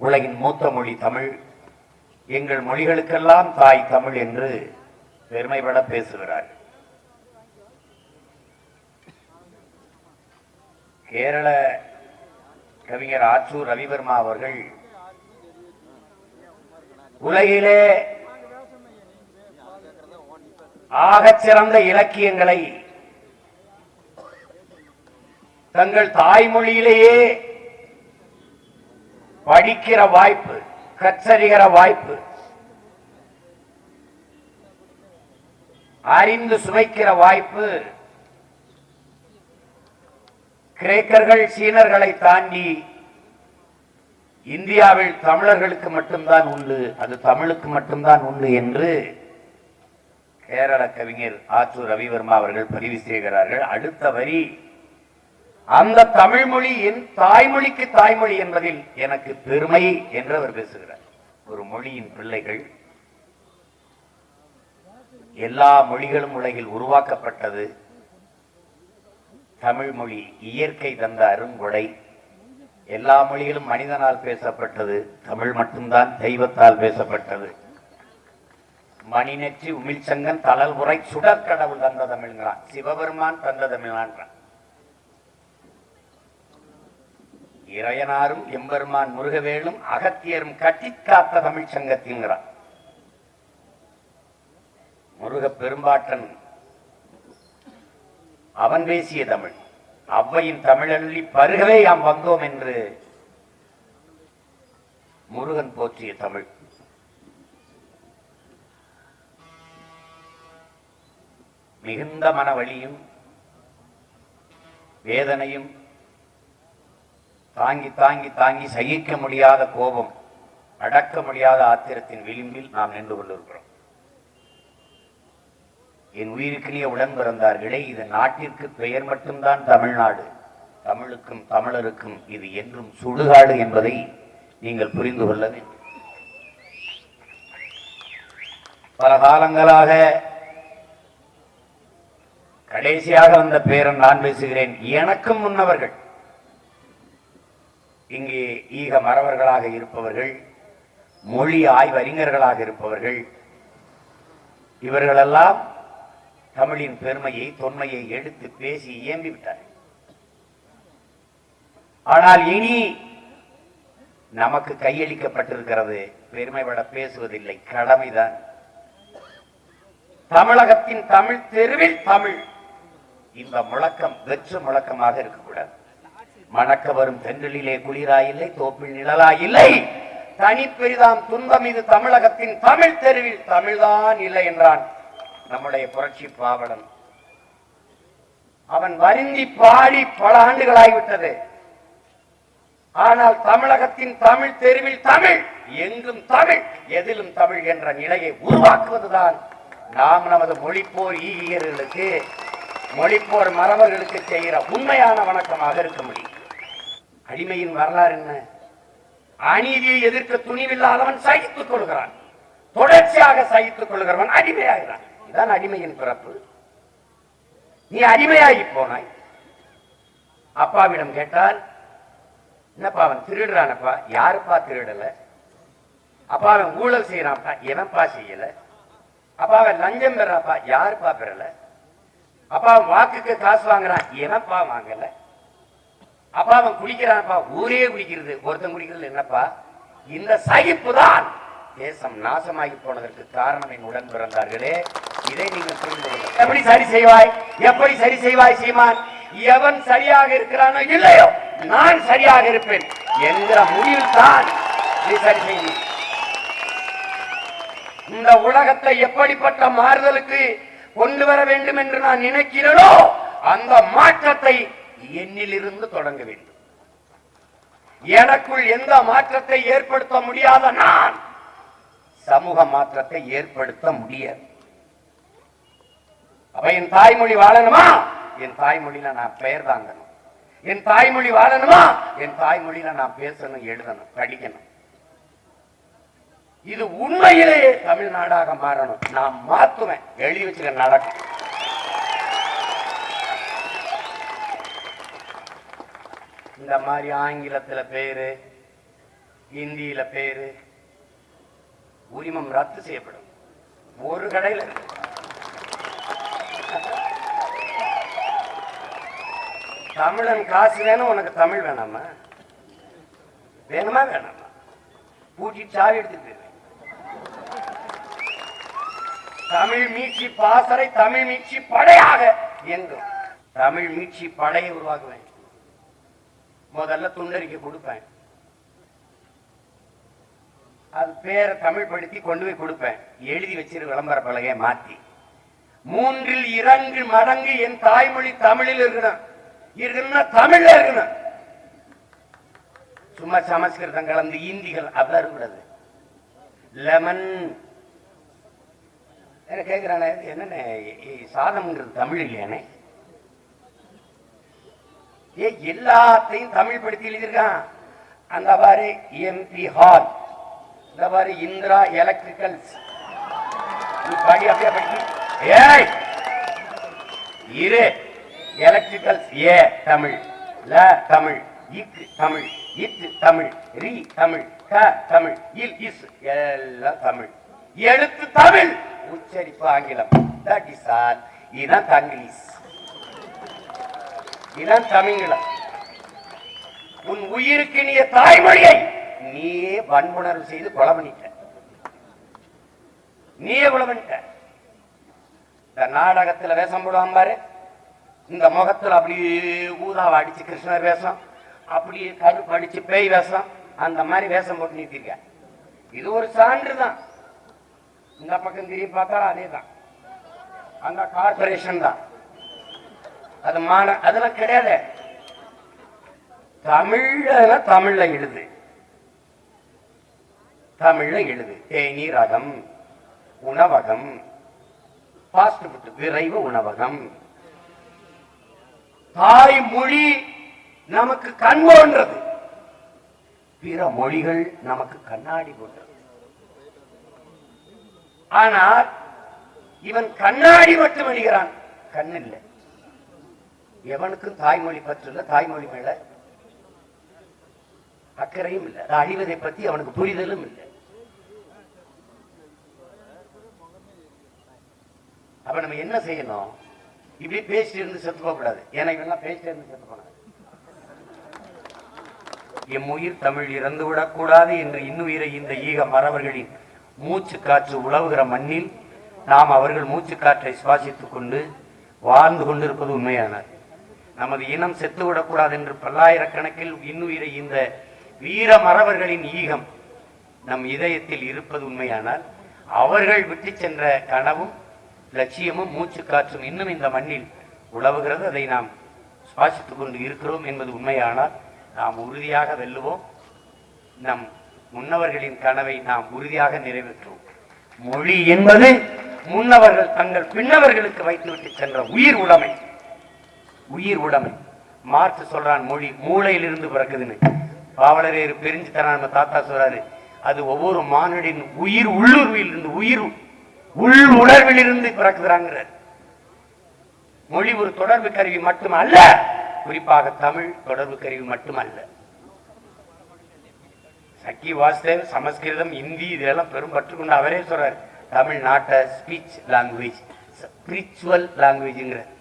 உலகின் மூத்த மொழி தமிழ். எங்கள் மொழிகளுக்கெல்லாம் தாய் தமிழ் என்று பெருமைப்பட பேசுகிறார். கேரள கவிஞர் ஆச்சூர் ரவிவர்மா அவர்கள் உலகிலே ஆகச் சிறந்த இலக்கியங்களை தங்கள் தாய்மொழியிலேயே படிக்கிற வாய்ப்பு கச்சரிகிற வாய்ப்பு. அறிந்து சுவைக்கிற வாய்ப்பு. கிரேக்கர்கள் சீனர்களை தாண்டி இந்தியாவில் தமிழர்களுக்கு மட்டும்தான் உண்டு அது தமிழுக்கு மட்டும்தான் உண்டு என்று கேரள கவிஞர் ஆத்தூர் ரவிவர்மா அவர்கள் பதிவு செய்கிறார்கள். அடுத்த வரி. அந்த தமிழ் மொழி என் தாய்மொழிக்கு தாய்மொழி என்பதில் எனக்கு பெருமை என்று அவர் பேசுகிறார். ஒரு மொழியின் பிள்ளைகள் எல்லா மொழிகளும் உலகில் உருவாக்கப்பட்டது. தமிழ் மொழி இயற்கை தந்த அருங்கொடை. எல்லா மொழிகளும் மனிதனால் பேசப்பட்டது. தமிழ் மட்டும்தான் தெய்வத்தால் பேசப்பட்டது. மணிநெற்றி உமிழ்ச்சங்கன் தளல் உரை சுடற்கடவுள் தந்த தமிழ்ங்கிறான். சிவபெருமான் தந்த தமிழ்னான்றான். இறையனாரும் எம்பெருமான் முருகவேலும் அகத்தியரும் கட்டி காத்த தமிழ் சங்கத்தின் முருக பெரும்பாட்டன் அவன் பேசிய தமிழ். அவ்வையின் தமிழல்லி பருகவே யாம் வந்தோம் என்று முருகன் போற்றிய தமிழ். மிகுந்த மனவழியும் வேதனையும் தாங்கி தாங்கி தாங்கி சகிக்க முடியாத கோபம் அடக்க முடியாத ஆத்திரத்தின் விளிம்பில் நாம் நின்று கொண்டிருக்கிறோம். என் உயிருக்கிலேயே உடன் பிறந்தார்களே இது நாட்டிற்கு பெயர் மட்டும்தான் தமிழ்நாடு. தமிழுக்கும் தமிழருக்கும் இது என்றும் சுடுகாடு என்பதை நீங்கள் புரிந்து கொள்ள வேண்டும். பல காலங்களாக கடைசியாக வந்த பேரன் நான் பேசுகிறேன். எனக்கும் முன்னவர்கள். இங்கே ஈக மறவர்களாக இருப்பவர்கள் மொழி ஆய்வறிஞர்களாக இருப்பவர்கள் இவர்களெல்லாம் தமிழின் பெருமையை தொன்மையை எடுத்து பேசி இயம்பி விட்டார்கள். ஆனால் இனி நமக்கு கையளிக்கப்பட்டிருக்கிறது பெருமைப்பட பேசுவதில்லை கடமைதான். தமிழகத்தின் தமிழ் தெருவில் தமிழ். இந்த முழக்கம் வெற்று முழக்கமாக இருக்கக்கூடாது. மணக்க வரும் தென்றலிலே குளிராயில்லை தோப்பில் நிழலாயில்லை. தனிப்பெரிதாம் துன்பம் இது தமிழகத்தின் தமிழ் தெருவில். தமிழ்தான் இல்லை என்றான் நம்முடைய புரட்சி பாவலன். அவன் வருந்தி பாடி பல ஆண்டுகளாகிவிட்டது ஆனால் தமிழகத்தின் தமிழ் தெருவில் தமிழ் எங்கும் தமிழ் எதிலும் தமிழ் என்ற நிலையை உருவாக்குவதுதான் நாம் நமது மொழிப்போர் ஈகியர்களுக்கு மொழிப்போர் மறவர்களுக்கு செய்கிற உண்மையான வணக்கமாக இருக்க முடியும். அடிமையின் வரலாறு என்ன? அநீதியை எதிர்க்க துணிவில்லாதவன் சகித்துக் கொள்கிறான். தொடர்ச்சியாக சகித்துக் கொள்கிறவன் அடிமையாகிறான். இதுதான் அடிமையின் பிறப்பு. நீ அடிமையாகி போனாய். அப்பாவிடம் கேட்டால் என்னப்பா அவன் திருடுறானப்பா? யாருப்பா திருடல? அப்பா அவன் ஊழல் செய்யறான்ப்பா எவன்ப்பா செய்யல? அப்பா அவன் லஞ்சம் பெறாப்பா யாருப்பா பெறல? அப்பா வாக்குக்கு காசு வாங்குறான். எவன்ப்பா வாங்கல? அப்பா அவன் குளிக்கிறான்ப்பா ஊரே குளிக்கிறது. ஒருத்தன் குளிக்கிறது என்னப்பா? இந்த சகிப்பு தான். தேசம் நாசமாகி போனதற்கு காரணம் என் உடன் பிறந்தார்களே. இதை நீங்கள் புரிந்து எப்படி சரி செய்வாய்? எப்படி சரி செய்வாய் சீமான்? எவன் சரியாக இருக்கிறானோ இல்லையோ நான் சரியாக இருப்பேன் என்கிற முடிவில் தான் நீ சரி செய்யும் இந்த உலகத்தை எப்படிப்பட்ட மாறுதலுக்கு கொண்டு வர வேண்டும் என்று நான் நினைக்கிறேனோ அந்த மாற்றத்தை என்னிலிருந்து தொடங்க வேண்டும். எனக்குள் எந்த மாற்றத்தை ஏற்படுத்த முடியாத நான் சமூக மாற்றத்தை ஏற்படுத்த முடியாது. அப்ப என் தாய்மொழி வாழணுமா? என் தாய்மொழியில நான் பெயர் தாங்கணும். என் தாய்மொழி வாழணுமா? என் தாய்மொழியில நான் பேசணும் எழுதணும் படிக்கணும். இது உண்மையிலேயே தமிழ்நாடாக மாறணும். நான் மாத்துவேன். எழுதி வச்சுக்க நடக்கும். இந்த மாதிரி ஆங்கிலத்துல பேரு ஹிந்தியில பேரு உரிமம் ரத்து செய்யப்படும். ஒரு கடையில தமிழன் காசு வேணும் உனக்கு தமிழ் வேணாமா? வேணுமா வேணாமா? பூட்டிட்டு சாவி எடுத்துட்டு போயிருவேன். தமிழ் மீட்சி பாசறை தமிழ் மீட்சி படையாக. எங்கும்? தமிழ் மீட்சி படையை உருவாக்குவேன். முதல்ல துண்டறிக்கை கொடுப்பேன். அது பேரை தமிழ் படுத்தி கொண்டு போய் கொடுப்பேன். எழுதி வச்சிரு விளம்பர பலகையை மாத்தி. மூன்றில் இரண்டு மடங்கு என் தாய்மொழி தமிழில் இருக்கணும். இருக்குன்னா தமிழ்ல இருக்கணும். சும்மா சமஸ்கிருதம் கலந்து இந்திகள் அப்படிலாம் இருக்கக்கூடாது லெமன் கேட்கிறானே என்னென்ன சாதம்ங்கிறது தமிழ் இல்லையானே ஏ எல்லாத்தையும் தமிழ் படுத்தி எழுதியிருக்கான். அந்த பாரு எம்பி ஹால் இந்த பாரு இந்திரா எலக்ட்ரிக்கல்ஸ் படி அப்படியே படிச்சு ஏய்! இரு. எலக்ட்ரிக்கல்ஸ் ஏ தமிழ். ல தமிழ். இக்கு தமிழ். இத்து தமிழ். ரி தமிழ். க தமிழ். இல் இஸ். எல்லாம் தமிழ். எழுத்து தமிழ்! உச்சரிப்பு ஆங்கிலம். தட் இஸ் ஆல் இதுதான் தங்கிலீஷ் இதுதான் தமிழ்நிலம் உன் உயிருக்கு நீ தாய்மொழியை நீயே வன்புணர்வு செய்து கொலை பண்ணிட்ட. நீயே கொலை பண்ணிட்ட. இந்த நாடகத்துல வேஷம் போடுவான் பாரு. இந்த முகத்துல அப்படியே ஊதாவை அடிச்சு கிருஷ்ணர் வேஷம் அப்படியே கருப்பு அடிச்சு பேய் வேஷம் அந்த மாதிரி வேஷம் போட்டு நிறுத்திருக்க இது ஒரு சான்று தான். இந்த பக்கம் திரும்பி பார்த்தாலும் அதே தான் அந்த கார்பரேஷன் தான். அது மான அதெல்லாம் கிடையாது. தமிழ்ல தமிழ்ல எழுது. தமிழ்ல எழுது. தேநீர் ரகம் உணவகம் பாஸ்ட் ஃபுட் விரைவு உணவகம். தாய்மொழி நமக்கு கண் போன்றது பிற மொழிகள் நமக்கு கண்ணாடி போன்றது ஆனால் இவன் கண்ணாடி மட்டும் அணிகிறான் கண் இல்லை எவனுக்கும் தாய்மொழி பற்றுல தாய்மொழி மேல அக்கறையும் இல்லை. அதை அழிவதை பத்தி அவனுக்கு புரிதலும் இல்லை. அப்ப நம்ம என்ன செய்யணும்? இப்படி பேசிட்டு இருந்து செத்து போகக்கூடாது. ஏன்னா இவெல்லாம் பேசிட்டு இருந்து செத்து போனாங்க எம் உயிர் தமிழ் இறந்து விடக்கூடாது என்று இன்னுயிரை இந்த ஈக மறவர்களின் மூச்சு காற்று உழவுகிற மண்ணில் நாம் அவர்கள் மூச்சு காற்றை சுவாசித்துக் கொண்டு வாழ்ந்து கொண்டிருப்பது உண்மையானது நமது இனம் செத்துவிடக்கூடாது என்று பல்லாயிரக்கணக்கில் இன்னுயிரை இந்த வீர மறவர்களின் ஈகம் நம் இதயத்தில் இருப்பது உண்மையானால் அவர்கள் விட்டு சென்ற கனவும் லட்சியமும் மூச்சு காற்றும் இன்னும் இந்த மண்ணில் உழவுகிறது. அதை நாம் சுவாசித்துக் கொண்டு இருக்கிறோம் என்பது உண்மையானால் நாம் உறுதியாக வெல்லுவோம். நம் முன்னவர்களின் கனவை நாம் உறுதியாக நிறைவேற்றுவோம். மொழி என்பது முன்னவர்கள் தங்கள் பின்னவர்களுக்கு வைத்துவிட்டு சென்ற உயிர் உடைமை. உயிர் உடைமை. மார்க்ஸ் சொல்றான் மொழி மூளையிலிருந்து பிறக்குதுன்னு. பாவலரேறு பிரிஞ்சு தரான் நம்ம தாத்தா சொல்றாரு. அது ஒவ்வொரு மானுடின் உயிர் உள்ளுருவில் இருந்து உயிர் உள் உணர்வில் இருந்து பிறக்குறாங்கிறார் மொழி ஒரு தொடர்பு கருவி மட்டுமல்ல குறிப்பாக தமிழ் தொடர்பு கருவி மட்டுமல்ல. சக்கி வாசுதேவ் சமஸ்கிருதம் இந்தி இதெல்லாம் பெரும் பற்றுக்கொண்டு அவரே சொல்றாரு. தமிழ் நாட்ட ஸ்பீச் லாங்குவேஜ் ஸ்பிரிச்சுவல் லாங்குவேஜ்ங்கிறார்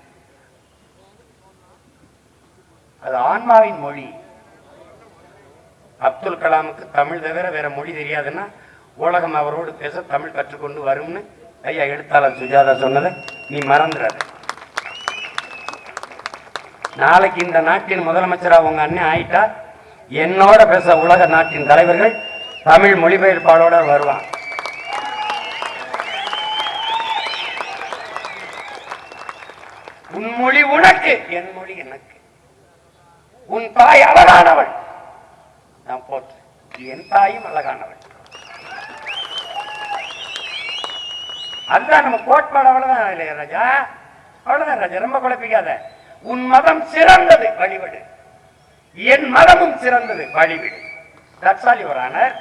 அது ஆன்மாவின் மொழி. அப்துல் கலாமுக்கு தமிழ் தவிர வேற மொழி தெரியாதுன்னா உலகம் அவரோடு பேச தமிழ் கற்றுக்கொண்டு வரும்னு ஐயா எழுத்தாளர் சுஜாதா சொன்னதை நீ மறந்துடாத. நாளைக்கு இந்த நாட்டின் முதலமைச்சராக உங்க அண்ணன் ஆயிட்டா என்னோட பேச உலக நாட்டின் தலைவர்கள் தமிழ் மொழிபெயர்ப்பாளோட வருவான் உன் மொழி உனக்கு என் உன் தாய் அழகானவள். நான் போட்டு என் தாயும் அழகானவள். அதுதான் நம்ம கோட்பாடு. அவ்வளவுதான் இல்லையா ராஜா அவ்வளவுதான் ராஜா ரொம்ப குழப்பிக்காத. உன் மதம் சிறந்தது. வழிபடு என் மதமும் சிறந்தது. வழிவிடு. தட்சாலி ஒரு ஆனர்